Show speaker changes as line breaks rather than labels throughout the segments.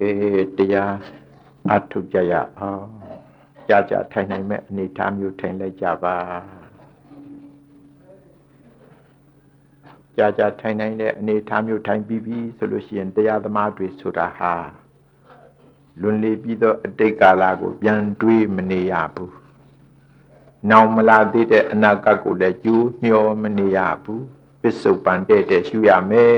ကဲတရားအထုကြရအောင်ကြာကြာထိုင်နိုင်မဲ့အနေထားမျိုးထိုင်လိုက်ကြပါကြာကြာထိုင်နိုင်တဲ့အနေထားမျိုးထိုင်ပြီးပြီဆိုလို့ရှိရင်တရားသမားတွေဆိုတာဟာလွန်လေပြီးသောအတိတ်ကာလကိုပြန်တွေးမနေရဘူး။နောင်မလာသေးတဲ့အနာဂတ်ကိုလည်းကြိုးညှောမနေရဘူး။ပစ္စုပန်တဲ့တဲ့ရှုရမယ်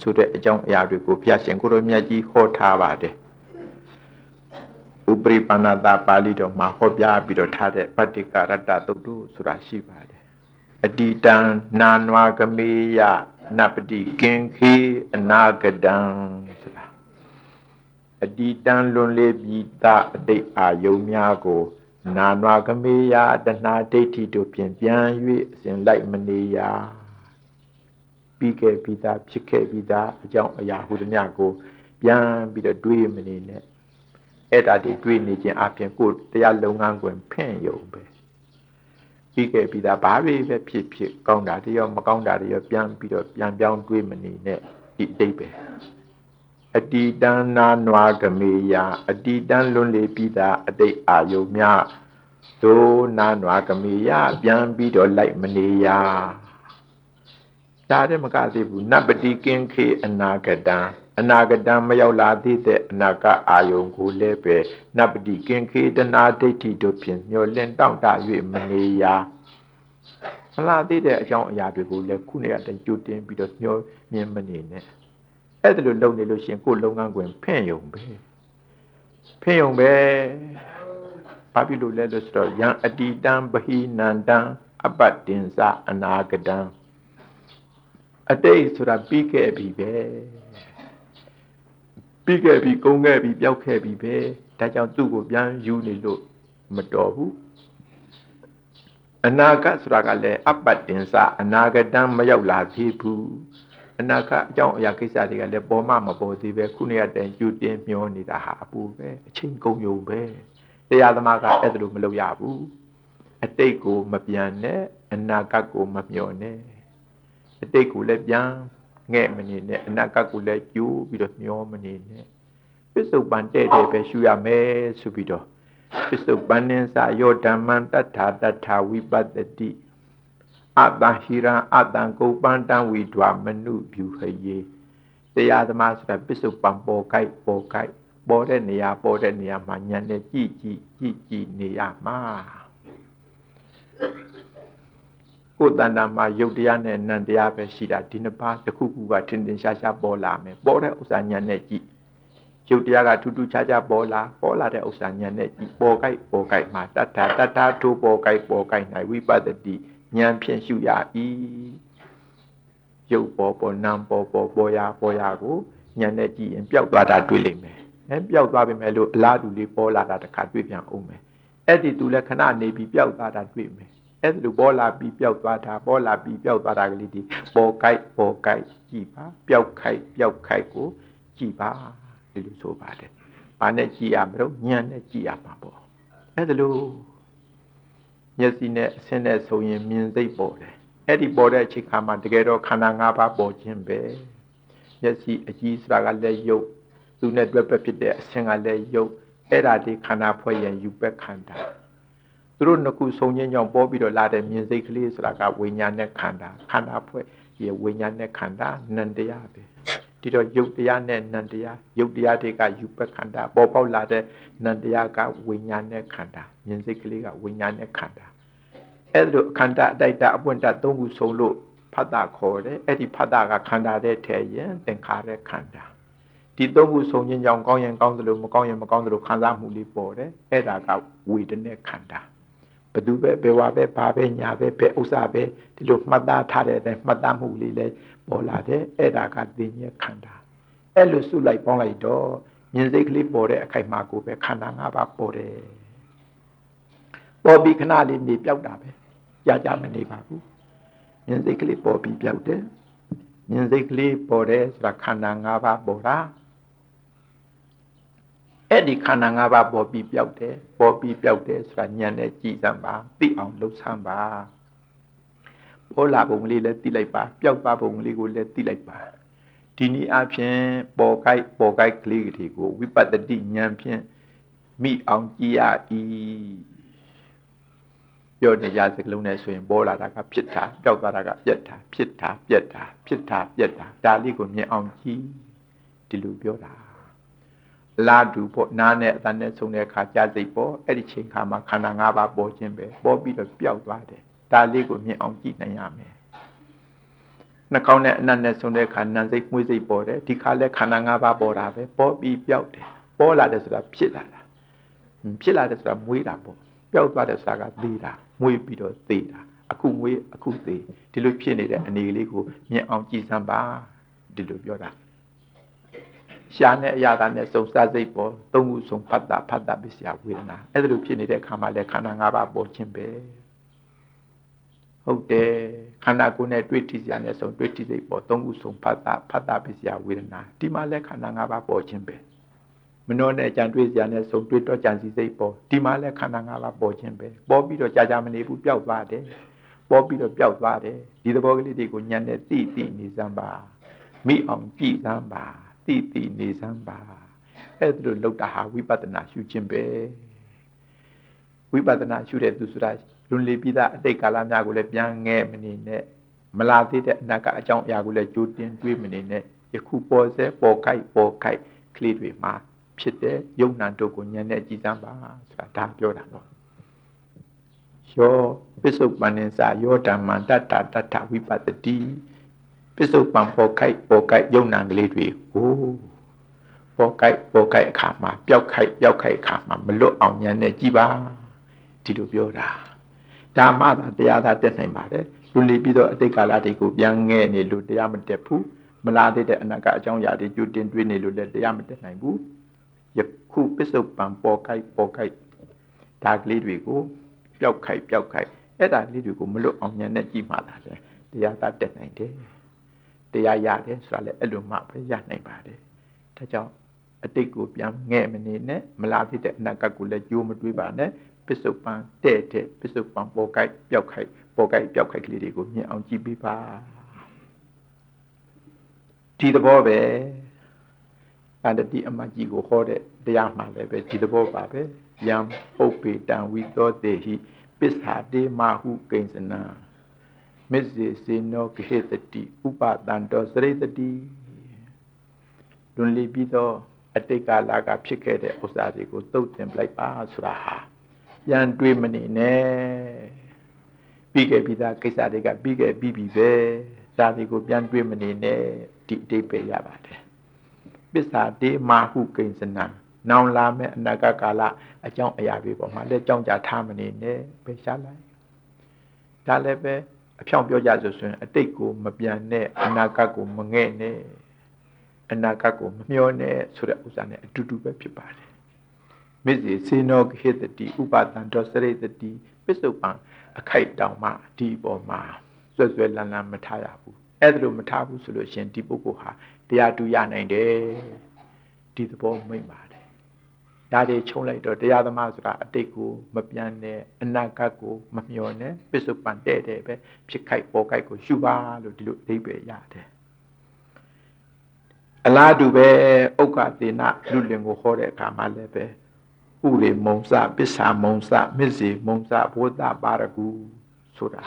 ဆိုတဲ့အကြောင်းအရာတွေကိုဘုရားရှင်ကိုရောမြတ်ကြီးဟောထားပါတယ်။ဥပရိပဏတာပါဠိတော်မှာဟောပြပြီးတော့ထားတဲ့ပဋိက္ခရတ္တသုတ်တုဆိုတာရှိပါတယ်။အတိတံနာနွာကမေယနပတိကင်ခေအနာဂတံဆိုတာအတိတံလွန်လေပြီးသားအတိတ်အာယုံများကိုနာနွာကမေယတဏှာဒိဋ္ဌိတို့ပြင်ပြန်၍အစဉ်လိုက်မနေရ ပြီးခဲ့ပြီးသားဖြစ်ခဲ့ပြီးသားအကြောင်းအရာဟုသမျှကိုပြန်ပြီးတော့တွေးမနေနဲ့အဲ့ဒါတွေတွေးနေခြင်းအပြင်ကိုတရားလုံငန်းကွယ်ဖင့်ယုံပဲပြီးခဲ့ပြီးသားဘာတွေပဲဖြစ်ဖြစ်ကောင်းတာတရောမကောင်းတာတရောပြန်ပြီးတော့ပြန်ပြောင်းတွေးမနေနဲ့ဒီအတိတ်ပဲအတိတံနာနွာကမေယအတိတံလွန်လေပြီးသားအတိတ်အာယုံများဒိုနာနွာကမေယပြန်ပြီးတော့လိုက်မနေရ ဒါတည်းမကသေးဘူးနပတိကင်ခေအနာဂတံအနာဂတံမရောက်လာသေးတဲ့အနာဂတ်အာယုံကိုလည်းပဲနပတိကင်ခေတနာဒိဋ္ဌိတို့ဖြင့်မျောလင့်တောင့်တ၍မနေရမလာသေးတဲ့အကြောင်းအရာတွေကိုလည်းခုနေရတဲ့ကြိုတင်ပြီးတော့မျောမြင်မနေနဲ့အဲ့ဒါလိုလုပ်နေလို့ရှိရင်ကိုယ်လုပ်ငန်းခွင်ဖင့်ယုံပဲဖင့်ယုံပဲဘာဖြစ်လို့လဲလို့ဆိုတော့ယံအတိတံပဟိနန္တံအပတ္တင်္စအနာဂတံ အတိတ်ဆိုတာပြီးခဲ့ပြီပဲပြီးခဲ့ပြီကုန်ခဲ့ပြီပျောက်ခဲ့ပြီပဲဒါကြောင့်သူ့ကိုပြန်ယူနေလို့မတော်ဘူးအနာဂတ်ဆိုတာကလည်းအပ္ပတင်္စအနာဂတံမရောက်လာသေးဘူးအနာဂတ်အကြောင်းအရာကိစ္စတွေကလည်းပေါ်မှမပေါ်သေးပဲခုနေ့ကတည်းကယူတင်မျောနေတာဟာအပူပဲအချိန်ကုန်ယုံပဲတရားသမားကအဲ့ဒါလိုမလုပ်ရဘူးအတိတ်ကိုမပြန်နဲ့အနာဂတ်ကိုမမျောနဲ့ အတိတ်ကိုလည်းပြန်ငဲ့မနေနဲ့အနာဂတ်ကိုလည်းကျိုးပြီးတော့မျောမနေနဲ့ပစ္စုပန်တဲ့တဲ့ပဲရှုရမယ်ဆိုပြီးတော့ပစ္စုပန်နိသယောဓမ္မံတထာတထာဝိပတ္တိအတံဟိရံအတံကုပ္ပန္တံဝိဒွာမနုပြုခယေတရားသမားဆိုတာပစ္စုပန်ပေါ်ကြိုက်ပေါ်ကြိုက်ပေါ်တဲ့နေရာပေါ်တဲ့နေရာမှာညံနဲ့ကြည့်ကြည့်ကြည့်ကြည့်နေရမှာ ကိုယ်တဏ္ဍာမှာယုတ်တရားနဲ့နံတရားပဲရှိတာဒီနှစ်ပါးတစ်ခုခုကထင်ထင်ရှားရှားပေါ်လာမယ်ပေါ်တဲ့ဥစ္စာညံနဲ့ကြည့်ယုတ်တရားကထူးထူးခြားခြားပေါ်လာပေါ်လာတဲ့ဥစ္စာညံနဲ့ကြည့်ပေါ်ကြိုက်ပေါ်ကြိုက်မှာတတ္ထာတတ္ထာထိုးပေါ်ကြိုက်ပေါ်ကြိုက်၌ဝိပဿတိဉာဏ်ဖြင့်ရှုရ၏ရုပ်ပေါ်ပေါ်နာမ်ပေါ်ပေါ်ပေါ်ရပေါ်ရကိုဉာဏ်နဲ့ကြည့်ရင်ပျောက်သွားတာတွေ့လိမ့်မယ်အဲပျောက်သွားပြီမဲ့လို့အလားတူလေးပေါ်လာတာတစ်ခါတွေ့ပြန်အောင်မယ်အဲ့ဒီသူလည်းခဏနေပြီးပျောက်သွားတာတွေ့မယ် အဲ့ဒီလိုပေါ်လာပြီးပျောက်သွားတာပေါ်လာပြီးပျောက်သွားတာကလေးဒီပေါ်ကြိုက်ပေါ်ကြိုက်ကြည့်ပါပျောက်ခိုက်ပျောက်ခိုက်ကိုကြည့်ပါဒီလိုဆိုပါတယ်။ဘာနဲ့ကြည့်ရမလို့ဉာဏ်နဲ့ကြည့်ရမှာပေါ့။အဲ့ဒါလို့မျက်စိနဲ့အဆင်းနဲ့ဆိုရင်မြင်စိတ်ပေါ်တယ်အဲ့ဒီပေါ်တဲ့အချိန်ခါမှာတကယ်တော့ခန္ဓာ၅ပါးပေါ်ခြင်းပဲမျက်စိအကြည့်ဆိုတာကလည်းယုတ်သူနဲ့တွဲပဲဖြစ်တဲ့အဆင်းကလည်းယုတ်အဲ့ဒါဒီခန္ဓာဖွဲ့ရင်ယူပက်ခန္ဓာ သူတို့နှစ်ခုဆုံချင်းကြောင့်ပေါ်ပြီးတော့လာတဲ့မြင်စိတ်ကလေးဆိုတာကဝိညာဉ်နဲ့ခန္ဓာခန္ဓာဖွဲ့ရဝိညာဉ်နဲ့ခန္ဓာနံတရားပဲဒီတော့ယုတ်တရားနဲ့နံတရားယုတ်တရားတွေကယူပက်ခန္ဓာပေါ်ပေါက်လာတဲ့နံတရားကဝိညာဉ်နဲ့ခန္ဓာမြင်စိတ်ကလေးကဝိညာဉ်နဲ့ခန္ဓာအဲ့လိုအခန္ဓာအတိုက်တာအပွင့်တာသုံးခုစုံလို့ဖတ်တာခေါ်တယ်အဲ့ဒီဖတ်တာကခန္ဓာတဲ့ထဲရင်သင်္ခါရခန္ဓာဒီသုံးခုစုံခြင်းကြောင့်ကောင်းရင်ကောင်းသလိုမကောင်းရင်မကောင်းသလိုခံစားမှုလေးပေါ်တယ်အဲ့ဒါကဝေဒနာခန္ဓာ ဘသူပဲဘယ်ဝါပဲဘာပဲညာပဲဘယ်ဥစ္စာပဲဒီလိုမှတ်သားထားတဲ့အတိုင်းမှတ်သားမှုလေးလည်းပေါ်လာတယ်အဲ့ဒါကသိဉ္ဇခန္ဓာအဲ့လိုစုလိုက်ပေါင်းလိုက်တော့မြင်စိတ်ကလေးပေါ်တဲ့အခိုက်မှာကိုပဲခန္ဓာ၅ပါးပေါ်တယ်ပေါ်ပြီးခဏလေးနေပြောက်တာပဲကြာကြာမနေပါဘူးမြင်စိတ်ကလေးပေါ်ပြီးပြောက်တယ်မြင်စိတ်ကလေးပေါ်တယ်ဆိုတာခန္ဓာ၅ပါးပေါ်တာ အဲ့ဒီခန္ဓာ၅ပါးပေါ်ပြီးပြောက်တယ်ပေါ်ပြီးပြောက်တယ်ဆိုတာဉာဏ်နဲ့ကြည်စမ်းပါသိအောင်လှုပ်ဆမ်းပါပေါ်လာပုံလေးလည်းသိလိုက်ပါပျောက်သွားပုံလေးကိုလည်းသိလိုက်ပါဒီနည်းအားဖြင့်ပေါ်ကိုက်ပေါ်ကိုက်ကလေးတွေကိုဝိပဿတိဉာဏ်ဖြင့်မိအောင်ကြည့်ရ၏ပြောနေကြစကလုံးနဲ့ဆိုရင်ပေါ်လာတာကဖြစ်တာပျောက်သွားတာကပြက်တာဖြစ်တာပြက်တာဖြစ်တာပြက်တာဒါလေးကိုမြင်အောင်ကြည့်ဒီလိုပြောတာ လာတူပေါ့နားနဲ့အတန်နဲ့ဆုံတဲ့အခါကြာစိတ်ပေါ့အဲ့ဒီချိန်ခါမှာခန္ဓာ၅ပါးပေါ်ခြင်းပဲပေါ်ပြီးတော့ပျောက်သွားတယ်ဒါလေးကိုမြင်အောင်ကြည့်နိုင်ရမယ်နှာခေါင်းနဲ့အနတ်နဲ့ဆုံတဲ့အခါနံစိတ်မှုစိတ်ပေါ်တယ်ဒီခါလဲခန္ဓာ၅ပါးပေါ်တာပဲပေါ်ပြီးပျောက်တယ်ပေါ်လာတယ်ဆိုတာဖြစ်လာတာဖြစ်လာတယ်ဆိုတာမွေးတာပေါ့ပျောက်သွားတယ်ဆိုတာကသေးတာမွေးပြီးတော့သေးတာအခုမွေးအခုသေးဒီလိုဖြစ်နေတဲ့အနေလေးကိုမြင်အောင်ကြည့်စမ်းပါဒီလိုပြောတာ ရှားနဲ့အရာသာနဲ့စုံစစိတ်ပေါ်သုံးခုစုံဖတ်တာဖတ်တာပစ္စယဝေဒနာအဲ့ဒါလိုဖြစ်နေတဲ့အခါမှာလဲခန္ဓာ၅ပါးပေါ်ခြင်းပဲဟုတ်တယ်ခန္ဓာကိုယ်နဲ့တွေ့ထိစရာနဲ့စုံတွေ့ထိစိတ်ပေါ်သုံးခုစုံဖတ်တာဖတ်တာပစ္စယဝေဒနာဒီမှာလဲခန္ဓာ၅ပါးပေါ်ခြင်းပဲမနှောနဲ့ကြံတွေ့စရာနဲ့စုံတွေ့တော့ကြံစီစိတ်ပေါ်ဒီမှာလဲခန္ဓာ၅ပါးပေါ်ခြင်းပဲပေါ်ပြီးတော့ကြာကြာမနေဘူးပျောက်သွားတယ်ပေါ်ပြီးတော့ပျောက်သွားတယ်ဒီသဘောကလေးတွေကိုညံနဲ့သိသိနေစမ်းပါမိအောင်ကြည့်စမ်းပါ သိသိနေစမ်းပါအဲ့ဒါလိုလောက်တာဟာဝိပဿနာရှုခြင်းပဲဝိပဿနာရှုတဲ့သူဆိုတာလွန်လေပြီးသားအတိတ်ကာလများကိုလည်းပြန်ငဲ့မနေနဲ့မလာသေးတဲ့အနာကအကြောင်းအရာကိုလည်းကြိုတင်တွေးမနေနဲ့ယခုပေါ်စေပေါ်ခိုက်ပေါ်ခိုက်ကလေးတွေမှာဖြစ်တဲ့ယုံနာတို့ကိုဉာဏ်နဲ့ကြည်စမ်းပါဆိုတာဒါပြောတာပေါ့ယောပစ္စုပန်နိစာယောဓမ္မတတ္တတတ္ထဝိပတ္တိ ပစ္စုပန်ပေါ်ခိုက်ပေါ်ခိုက်ယုံနာကလေးတွေကိုပေါ်ခိုက်ပေါ်ခိုက်အခါမှာပျောက်ခိုက်ပျောက်ခိုက်အခါမှာမလွတ်အောင်ဉာဏ်နဲ့ကြည်ပါဒီလိုပြောတာဒါမှသာတရားသာတက်နိုင်ပါတယ်လူလီပြီးတော့အတိတ်ကာလတွေကိုပြန်ငဲ့နေလို့တရားမတက်ဘူးမလားသေးတဲ့အနာကအကြောင်းအရာတွေကြိုတင်တွေးနေလို့လည်းတရားမတက်နိုင်ဘူးယခုပစ္စုပန်ပေါ်ခိုက်ပေါ်ခိုက်ဒါကလေးတွေကိုပျောက်ခိုက်ပျောက်ခိုက်အဲ့ဒါလေးတွေကိုမလွတ်အောင်ဉာဏ်နဲ့ကြည့်မှသာလေတရားသာတက်နိုင်တယ် တရားရတယ်ဆိုတာလည်းအဲ့လိုမှပဲရနိုင်ပါတယ်ဒါကြောင့်အတိတ်ကိုပြန်ငဲ့မနေနဲ့မလားဖြစ်တဲ့အနာဂတ်ကိုလည်းကြိုးမတွေးပါနဲ့ပစ္စုပန်တဲ့တဲ့ပစ္စုပန်ပေါ်ကိုက်ပျောက်ခိုက်ပေါ်ကိုက်ပျောက်ခိုက်ကလေးတွေကိုမြင်အောင်ကြည့်ပေးပါဒီသဘောပဲအန္တတိအမကြီးကိုဟောတဲ့တရားမှလည်းပဲဒီသဘောပါပဲယံပုပ္ပေတံဝိသောတေဟိပစ္ဆာတေမဟုကိဉ္စနံ မစ္စေစေနောဂဟေတတိဥပတံတောစရိတတိလွန်လီပြီးတော့အတိတ်ကာလကဖြစ်ခဲ့တဲ့ဥစ္စာတွေကိုသုတ်တင်လိုက်ပါဆိုတာဟာပြန်တွေးမနေနဲ့ပြီးခဲ့ပြီးသားကိစ္စတွေကပြီးခဲ့ပြီးပြီပဲဒါတွေကိုပြန်တွေးမနေနဲ့ဒီအတိတ်ပဲရပါတယ်ပစ္စာတေမာဟုကိဉ္စနံနောင်လာမဲ့အနာဂတ်ကာလအကြောင်းအရာတွေပေါ်မှာလက်ကြောင်းကြထားမနေနဲ့ပဲရှားလိုက်ဒါလည်းပဲ အဖြောင်ပြောကြဆိုဆိုရင်အတိတ်ကိုမပြန်နဲ့အနာဂတ်ကိုမငဲ့နဲ့အနာဂတ်ကိုမမျောနဲ့ဆိုတဲ့ဥစ္စာနဲ့အတူတူပဲဖြစ်ပါတယ်မစ္စေစေနောဟိတတိဥပါဒံဒောစရိတတိပစ္စုပန်အခိုက်တောင်မှဒီပေါ်မှာဆွဲဆွဲလန်းလန်းမထားရဘူးအဲ့ဒါလို့မထားဘူးဆိုလို့ရှင်ဒီပုဂ္ဂိုလ်ဟာတရားတူရနိုင်တယ်ဒီသဘောမိတ်ပါတယ် ဒါတွေချုံလိုက်တော့တရားသမားဆိုတာအတိတ်ကိုမပြန်နဲ့အနာဂတ်ကိုမမျှော်နဲ့ပစ္စုပန်တဲ့တဲ့ပဲဖြစ်ခိုက်ပေါ်ခိုက်ကိုရှုပါလို့ဒီလိုအဓိပ္ပာယ်ရတယ်အလားတူပဲဥက္ကသေနလူလင်ကိုဟောတဲ့အခါမှာလည်းပဲဥရိမုံစပစ္ဆာမုံစမစ္စေမုံစဘောဓပါရကုဆိုတာ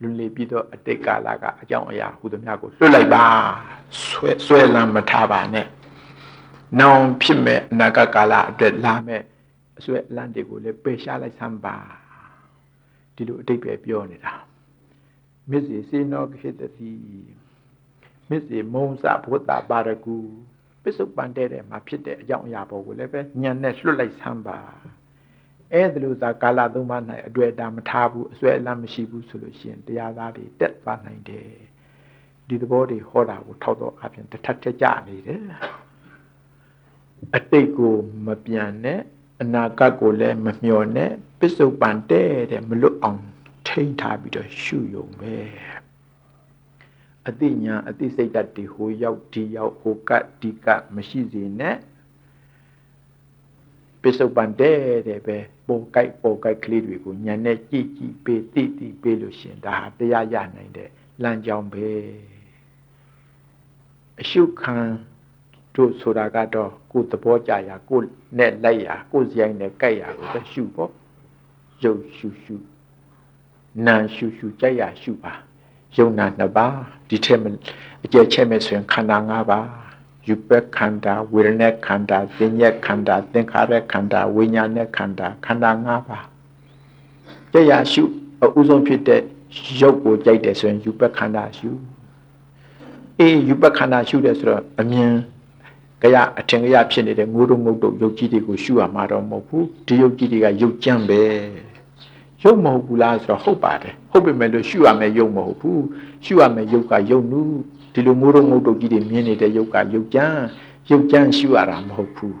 လူလေပြီးတော့အတိတ်ကာလကအကြောင်းအရာဟူသမျှကိုလွတ်လိုက်ပါဆွဲဆွဲလန်းမထားပါနဲ့ နောင်ဖြစ်မဲ့အနာဂတ်ကာလအတွက်လာမဲ့အဆွဲအလန့်တွေကိုလည်းပယ်ရှားလိုက်စမ်းပါဒီလိုအတိတ်ပဲပြောနေတာမစ္စေစေနောခိတတိမစ္စေမုံစဘောဓပါရကုပစ္စုပန်တဲ့တဲ့မှာဖြစ်တဲ့အကြောင်းအရာပေါ်ကိုလည်းပဲညံနဲ့လွတ်လိုက်ဆမ်းပါအဲ့ဒါလို့သာကာလသုံးပါး၌အတွေ့အတာမထားဘူးအစွဲအလမ်းမရှိဘူးဆိုလို့ရှိရင်တရားသားတွေတက်သွားနိုင်တယ်ဒီသဘောတွေဟောတာကိုထောက်တော့အပြင်တထက်ထကြနေတယ် အတိတ်ကိုမပြန်နဲ့အနာဂတ်ကိုလည်းမမျှော်နဲ့ပစ္စုပန်တဲ့တဲ့မလွတ်အောင်ထိန်းထားပြီးတော့ရှုယုံပဲအတိညာအတိစိတ်တတည်ဟိုရောက်ဒီရောက်ဟိုကတ်ဒီကတ်မရှိစေနဲ့ပိစုပန်တဲ့တဲ့ပဲပေါ်ကြိုက်ပေါ်ကြိုက်ကလေးတွေကိုညံနဲ့ကြည့်ကြည့်ပေးတိတိပေးလို့ရှင်ဒါဟာတရားရနိုင်တဲ့လမ်းကြောင်းပဲအရှုခံ တို့ဆိုတာကတော့ကိုယ်သဘောကြရာကိုယ်နဲ့လိုက်ရာကိုယ်စရိုက်နဲ့ကြိုက်ရာကိုပဲရှုပေါ့ရုပ်ရှုရှုနာရှုရှုကြိုက်ရာရှုပါယုံနာနှစ်ပါးဒီထက်အကျယ်ချဲ့မဲ့ဆိုရင်ခန္ဓာ၅ပါးယူပက်ခန္ဓာဝေဒနာခန္ဓာသင်ညက်ခန္ဓာသင်္ခါရခန္ဓာဝိညာဉ်နဲ့ခန္ဓာခန္ဓာ၅ပါးကြိုက်ရာရှုအဥဆုံးဖြစ်တဲ့ရုပ်ကိုကြိုက်တယ်ဆိုရင်ယူပက်ခန္ဓာရှုအေးယူပက်ခန္ဓာရှုတယ်ဆိုတော့အမြင် ကြရအထင်ကြရဖြစ်နေတဲ့ငိုးတုံငုတ်တုံရုပ်ကြီးတွေကိုရှုရမှာတော့မဟုတ်ဘူးဒီရုပ်ကြီးတွေကရုပ်ကြမ်းပဲရုပ်မဟုတ်ဘူးလားဆိုတော့ဟုတ်ပါတယ်ဟုတ်ပေမဲ့လို့ရှုရမယ်ရုပ်မဟုတ်ဘူးရှုရမယ်ရုပ်ကရုပ်နုဒီလိုငိုးတုံငုတ်တုံကြီးတွေမြင်နေတဲ့ရုပ်ကရုပ်ကြမ်းရုပ်ကြမ်းရှုရတာမဟုတ်ဘူး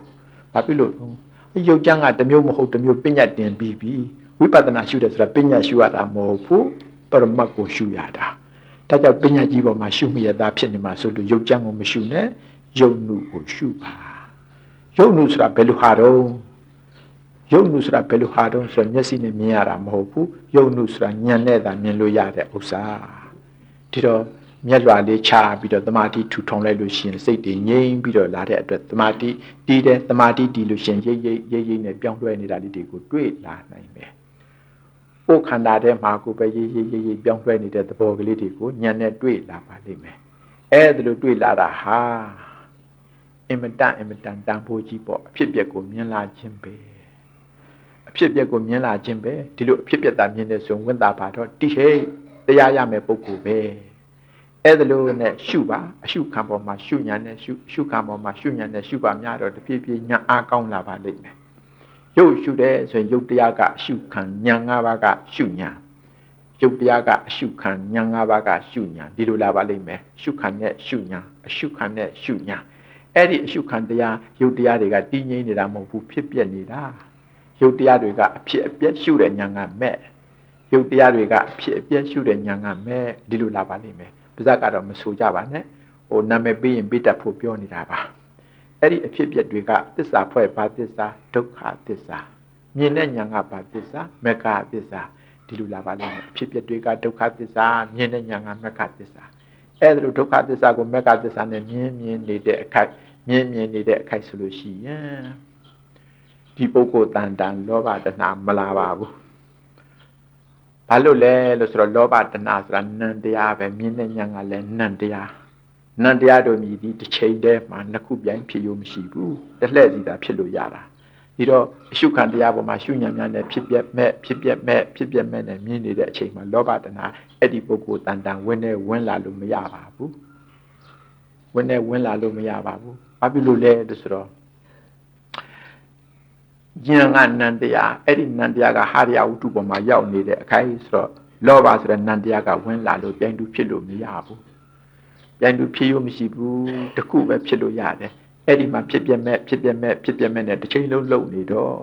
ဘာဖြစ်လို့ရုပ်ကြမ်းကတစ်မျိုးမဟုတ်တစ်မျိုးပညာတင်ပြီးပြီဝိပဿနာရှုတယ်ဆိုတာပညာရှုရတာမဟုတ်ဘူးပရမတ်ကိုရှုရတာဒါကြောင့်ပညာကြီးပေါ်မှာရှုမိရတာဖြစ်နေမှာဆိုလို့ရုပ်ကြမ်းကိုမရှုနဲ့ ယုံနုကိုရှုပါယုံနုဆိုတာဘယ်လိုဟာတော့ယုံနုဆိုတာဘယ်လိုဟာတော့ဆိုမျက်စိနဲ့မြင်ရတာမဟုတ်ဘူးယုံနုဆိုတာဉာဏ်နဲ့သာမြင်လို့ရတဲ့ဥစ္စာဒီတော့မျက်လွှာလေးချပြီးတော့တမာတိထူထောင်လိုက်လို့ရှိရင်စိတ်တွေငြိမ်ပြီးတော့လာတဲ့အတွက်တမာတိတီးတယ်တမာတိတီးလို့ရှိရင်ရိပ်ရိပ်ရိပ်ရိပ်နဲ့ပြောင်းလဲနေတာလေးတွေကိုတွေ့လာနိုင်တယ်။ကိုယ်ခန္ဓာထဲမှာကိုယ်ပဲရိပ်ရိပ်ရိပ်ရိပ်ပြောင်းလဲနေတဲ့သဘောကလေးတွေကိုဉာဏ်နဲ့တွေ့လာပါလိမ့်မယ်။အဲဒါလိုတွေ့လာတာဟာ အင်မတန်အင်မတန်တန်ဖိုးကြီးပေါ့အဖြစ်ပြက်ကိုမြင်လာခြင်းပဲအဖြစ်ပြက်ကိုမြင်လာခြင်းပဲဒီလိုအဖြစ်ပြက်တာမြင်တဲ့ဆိုဝင်တာပါတော့တိဟိတရားရမယ်ပုဂ္ဂိုလ်ပဲအဲ့ဒါလိုနဲ့ရှုပါအရှုခံပေါ်မှာရှုညာနဲ့ရှုရှုခံပေါ်မှာရှုညာနဲ့ရှုပါများတော့တဖြည်းဖြည်းညာအားကောင်းလာပါလိမ့်မယ်ရုပ်ရှုတဲ့ဆိုရင်ရုပ်တရားကအရှုခံညာ၅ပါးကရှုညာရုပ်တရားကအရှုခံညာ၅ပါးကရှုညာဒီလိုလာပါလိမ့်မယ်ရှုခံနဲ့ရှုညာအရှုခံနဲ့ရှုညာ အဲ့ဒီအရှုခံတရားရုပ်တရားတွေကတည်ငြိမ်နေတာမဟုတ်ဘူးဖြစ်ပြနေတာရုပ်တရားတွေကအဖြစ်အပျက်ရှုတဲ့ညာကမဲ့ရုပ်တရားတွေကအဖြစ်အပျက်ရှုတဲ့ညာကမဲ့ဒီလိုလာပါလိမ့်မယ်ပါဇက်ကတော့မဆိုကြပါနဲ့ဟိုနာမည်ပေးရင်ပေးတတ်ဖို့ပြောနေတာပါအဲ့ဒီအဖြစ်ပြက်တွေကသစ္စာဖွဲ့ဘာသစ္စာဒုက္ခသစ္စာမြင်တဲ့ညာကဘာသစ္စာမက္ခသစ္စာဒီလိုလာပါလိမ့်မယ်အဖြစ်ပြက်တွေကဒုက္ခသစ္စာမြင်တဲ့ညာကမက္ခသစ္စာအဲ့ဒါလိုဒုက္ခသစ္စာကိုမက္ခသစ္စာနဲ့မြင်မြင်နေတဲ့အခိုက် မြင်မြင်နေတဲ့အခိုက်ဆိုလို့ရှိရင်ဒီပုဂ္ဂိုလ်တန်တန်လောဘတဏမလာပါဘူးဘာလို့လဲလို့ဆိုတော့လောဘတဏဆိုတာနံတရားပဲမြင်တဲ့ဉာဏ်ကလည်းနံတရားနံတရားတို့မြည်ဒီတစ်ချိန်တည်းမှာနှစ်ခုပြိုင်ဖြစ်လို့မရှိဘူးတစ်လှည့်စီသာဖြစ်လို့ရတာဒီတော့အရှုခံတရားပေါ်မှာရှုဉာဏ်များနဲ့ဖြစ်ပြက်မဲ့ဖြစ်ပြက်မဲ့ဖြစ်ပြက်မဲ့နဲ့မြင်နေတဲ့အချိန်မှာလောဘတဏအဲ့ဒီပုဂ္ဂိုလ်တန်တန်ဝင်နေဝင်လာလို့မရပါဘူးဝင်နေဝင်လာလို့မရပါဘူး ဘာဖြစ်လို့လဲလို့ဆိုတော့ဉာဏ်ကနန္တရားအဲ့ဒီနန္တရားကဟာရယဝတ္ထုပေါ်မှာရောက်နေတဲ့အခိုင်ဆိုတော့လောဘဆိုတဲ့နန္တရားကဝင်လာလို့ပြိုင်တူဖြစ်လို့မရဘူးပြိုင်တူဖြစ်ရမရှိဘူးတခုပဲဖြစ်လို့ရတယ်အဲ့ဒီမှာဖြစ်ပြမဲ့ဖြစ်ပြမဲ့ဖြစ်ပြမဲ့နဲ့တစ်ချိန်လုံးလုံနေတော့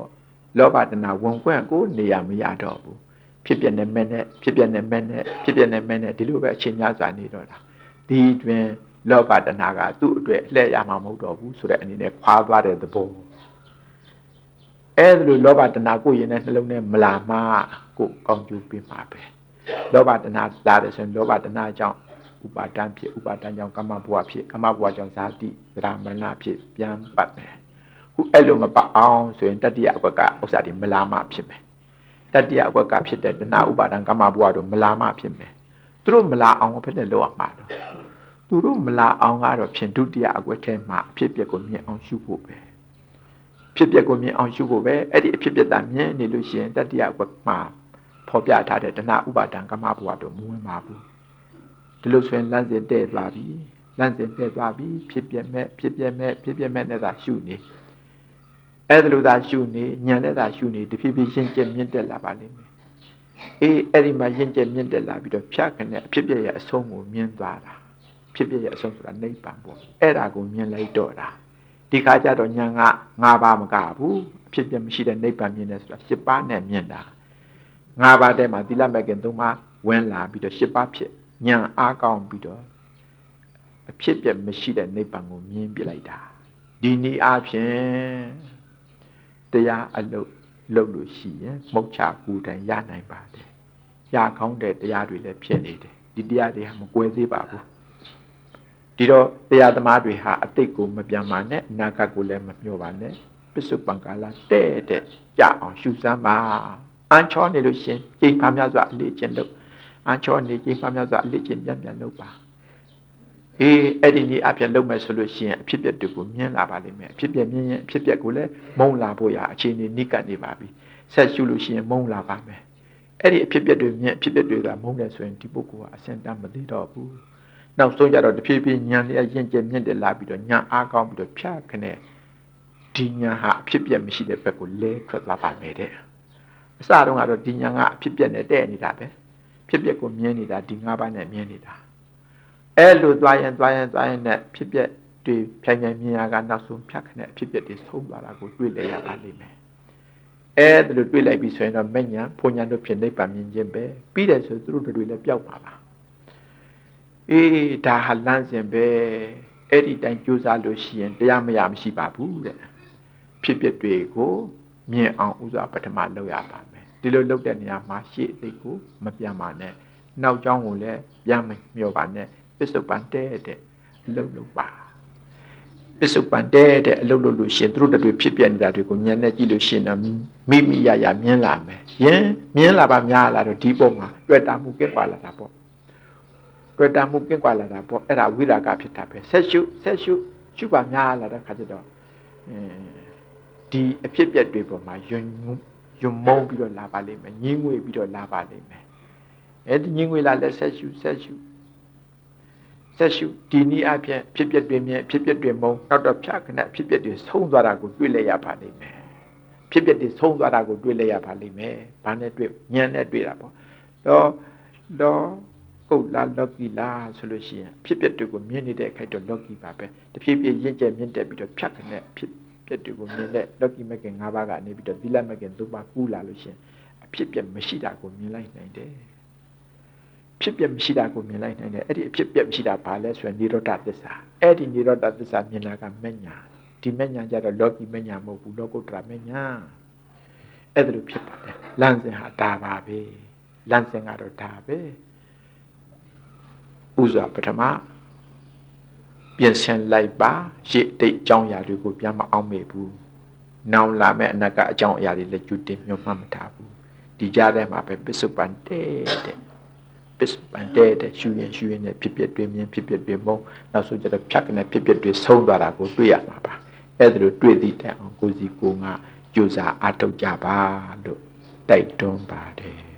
လောဘတဏဝင်ခွင့်ကိုနေရမရတော့ဘူးဖြစ်ပြနေမဲ့နဲ့ဖြစ်ပြနေမဲ့နဲ့ဖြစ်ပြနေမဲ့နဲ့ဒီလိုပဲအချိန်များစွာနေတော့တာဒီတွင် လောဘတဏကသူ့အတွက်လှည့်ရမှာမဟုတ်တော့ဘူးဆိုတဲ့အနေနဲ့ခွာသွားတဲ့သဘောအဲ့ဒါလိုလောဘတဏကိုရင်တဲ့နှလုံးထဲမလာမှကိုကောင်းကျိုးပေးမှာပဲလောဘတဏလာတယ်ဆိုရင်လောဘတဏကြောင့်ဥပါဒံဖြစ်ဥပါဒံကြောင့်ကမ္မဘဝဖြစ်ကမ္မဘဝကြောင့်ဇာတိဗရာမဏဖြစ်ပြန်ပတ်မယ်ခုအဲ့လိုမပတ်အောင်ဆိုရင်တတိယအဝက်ကဥစ္စာတွေမလာမှဖြစ်မယ်တတိယအဝက်ကဖြစ်တဲ့တဏဥပါဒံကမ္မဘဝတို့မလာမှဖြစ်မယ်သူတို့မလာအောင်ဘယ်နဲ့လောက်ရမှာတော့ သူတို့မလာအောင်ကတော့ဖြင့်ဒုတိယအကွက်ထဲမှာအဖြစ်ပြက်ကိုမြင်အောင်ရှုဖို့ပဲဖြစ်ပျက်ကိုမြင်အောင်ရှုဖို့ပဲအဲ့ဒီအဖြစ်ပျက်တာမြင်နေလို့ရှိရင်တတိယဘက်မှာဖော်ပြထားတဲ့တဏှဥပါဒံကမဘဝတို့မဝင်ပါဘူးဒီလိုဆိုရင်လမ်းစဉ်တဲ့သွားပြီလမ်းစဉ်တဲ့သွားပြီဖြစ်ပျက်မဲ့ဖြစ်ပျက်မဲ့ဖြစ်ပျက်မဲ့နဲ့သာရှုနေအဲ့ဒါလိုသာရှုနေညံနဲ့သာရှုနေတဖြည်းဖြည်းရှင်းကျက်မြင့်တက်လာပါလိမ့်မယ်အေးအဲ့ဒီမှာရှင်းကျက်မြင့်တက်လာပြီးတော့ဖြတ်ခနဲ့အဖြစ်ပျက်ရဲ့အဆုံးကိုမြင်သွားတာ ဖြစ်ပျက်ရဲ့အဆုံးဆိုတာနိဗ္ဗာန်ပေါ့အဲ့ဒါကိုမြင်လိုက်တော့တာဒီခါကျတော့ညာက၅ပါးမကဘူးအဖြစ်ပြမရှိတဲ့နိဗ္ဗာန်မြင်တယ်ဆိုတာ၈ပါးနဲ့မြင်တာ၅ပါးတည်းမှာသီလမဲ့ခင်၃ပါးဝင်လာပြီးတော့၈ပါးဖြစ်ညာအားကောင်းပြီးတော့အဖြစ်ပြမရှိတဲ့နိဗ္ဗာန်ကိုမြင်ပြလိုက်တာဒီနည်းအားဖြင့်တရားအလုပ်လုပ်လို့ရှိရင်မုတ်ချကူတိုင်ရနိုင်ပါတယ်ရကောင်းတဲ့တရားတွေလည်းဖြစ်နေတယ်ဒီတရားတွေဟာမကွဲသေးပါဘူး ဒီတော့တရားသမားတွေဟာအတိတ်ကိုမပြန်ပါနဲ့အနာဂတ်ကိုလည်းမမျှော်ပါနဲ့ပစ္စုပန်ကာလတဲ့တဲ့ကြအောင်ရှုစမ်းပါအန်ချောနေလို့ရှင်ကြိမ်ဖားများစွာအလေးချင်းလုပ်အန်ချောနေကြိမ်ဖားများစွာအလေးချင်းပြန်ပြန်လုပ်ပါအေးအဲ့ဒီနေ့အပြည့်လုပ်မယ်ဆိုလို့ရှိရင်အဖြစ်ပြက်တွေကိုမြင်လာပါလိမ့်မယ်အဖြစ်ပြက်မြင်ရင်အဖြစ်ပြက်ကိုလည်းမုံလာဖို့ရအခြေအနေနိကနေပါပြီဆက်ရှုလို့ရှိရင်မုံလာပါမယ်အဲ့ဒီအဖြစ်ပြက်တွေမြင်အဖြစ်ပြက်တွေကမုံတယ်ဆိုရင်ဒီပုဂ္ဂိုလ်ကအစင်တမ်းမသိတော့ဘူး နောက်ဆုံးကြတော့တဖြည်းဖြည်းညံလျက်ရင်ကျမြင့်တက်လာပြီးတော့ညံအားကောင်းပြီးတော့ဖြတ်ခနဲ့ဒီညံဟာအဖြစ်ပြက်မရှိတဲ့ဘက်ကိုလဲထွက်သွားပါမယ်တဲ့အစတုန်းကတော့ဒီညံကအဖြစ်ပြက်နဲ့တဲ့နေတာပဲဖြစ်ပြက်ကိုမြင်နေတာဒီ၅ပါးနဲ့မြင်နေတာအဲ့လိုသွားရင်သွားရင်သွားရင်နဲ့ဖြစ်ပြက်တွေဖြိုင်ဖြိုင်မြင်ရကနောက်ဆုံးဖြတ်ခနဲ့အဖြစ်ပြက်တွေဆုံးသွားတာကိုတွေ့လဲရပါလိမ့်မယ်အဲ့ဒါလိုတွေ့လိုက်ပြီဆိုရင်တော့မဉ္ဇဉ်ဘုံညာတို့ဖြစ်နိဗ္ဗာန်မြင်ခြင်းပဲပြီးတယ်ဆိုသူတို့တွေလည်းပျောက်ပါပါ အေးဒါဟာလမ်းစဉ်ပဲအဲ့ဒီတိုင်းကြိုးစားလို့ရှိရင်တရားမရမရှိပါဘူးတဲ့ဖြစ်ပျက်တွေကိုမြင်အောင်ဥစွာပထမလုပ်ရပါမယ်ဒီလိုလုပ်တဲ့နေရာမှာရှေ့အသိကိုမပြန်ပါနဲ့နောက်ကျောင်းကိုလည်းပြန်မမျောပါနဲ့ပစ္စုပန်တဲ့တဲ့အလုပ်လုပ်ပါပစ္စုပန်တဲ့တဲ့အလုပ်လုပ်လို့ရှင်သူတို့တွေဖြစ်ပြနေတာတွေကိုဉာဏ်နဲ့ကြည့်လို့ရှင်တော့မိမိရရမြင်လာမယ်ယင်မြင်လာပါများလာတော့ဒီပုံမှာတွေ့တာမှုကဲပါလာတာပေါ့ တွေ့တာမှုကင်းကွာလာတာပေါ့အဲ့ဒါဝိရာဂဖြစ်တာပဲဆက်ရှုဆက်ရှုရှုပါများလာတဲ့ခါကျတော့ဒီအဖြစ်ပြက်တွေပေါ်မှာယွန်းယွန်းမုံပြီးတော့လာပါလိမ့်မယ်ညင်းငွေပြီးတော့လာပါလိမ့်မယ်အဲ့ဒီညင်းငွေလာလဲဆက်ရှုဆက်ရှုဆက်ရှုဒီနည်းအပြင်ဖြစ်ပြက်တွေမြင်ဖြစ်ပြက်တွေမုံနောက်တော့ဖြတ်ခဏဖြစ်ပြက်တွေဆုံးသွားတာကိုတွေ့လဲရပါလိမ့်မယ်ဖြစ်ပြက်တွေဆုံးသွားတာကိုတွေ့လဲရပါလိမ့်မယ်ဘာနဲ့တွေ့ညံနဲ့တွေ့တာပေါ့တော့တော့ ပုတ်လားလော်ကီလားဆိုလို့ရှိရင်ဖြစ်ပျက်တွေကိုမြင်နေတဲ့ခိုက်တော့လော်ကီပါပဲတဖြည်းဖြည်းရင့်ကျက်မြင့်တက်ပြီးတော့ဖြတ်ခနဲ့ဖြစ်ပျက်တွေကိုမြင်တဲ့လော်ကီမကင်၅ပါးကနေပြီးတော့သီလမကင်၃ပါးကူးလာလို့ရှိရင်အဖြစ်ပျက်မရှိတာကိုမြင်လိုက်နိုင်တယ်ဖြစ်ပျက်မရှိတာကိုမြင်လိုက်နိုင်တယ်အဲ့ဒီအဖြစ်ပျက်မရှိတာဘာလဲဆိုရင်និရောဓသစ္စာအဲ့ဒီនិရောဓသစ္စာမြင်တာကမညာဒီမညာကြတော့လောကီမညာမဟုတ်ဘူးလောကုတ္တရာမညာအဲ့ဒါလိုဖြစ်ပါတယ်လမ်းစဉ်ဟာဒါပါပဲလမ်းစဉ်ကတော့ဒါပဲ ဥစွာပထမပြင်ဆင်လိုက်ပါရှေ့တိတ်အကြောင်းအရာတွေကိုပြန်မအောင်မေဘူးနောင်လာမဲ့အနက်ကအကြောင်းအရာတွေလည်းကျွတင်မြတ်မှတ်မထားဘူးဒီကြားထဲမှာပဲပစ္စုပန်တဲ့တဲ့ပစ္စုပန်တဲ့တဲ့ရှူရင်ရှူရင်နဲ့ဖြစ်ဖြစ်တွင်မြင်ဖြစ်ဖြစ်တွင်မုံနောက်ဆိုကြတော့ဖြတ်ကနေဖြစ်ဖြစ်တွင်ဆုံးသွားတာကိုတွေ့ရမှာပါအဲ့ဒါလိုတွေ့သည့်တိုင်အောင်ကိုစီကိုငါကြိုးစားအားထုတ်ကြပါလို့တိုက်တွန်းပါတယ်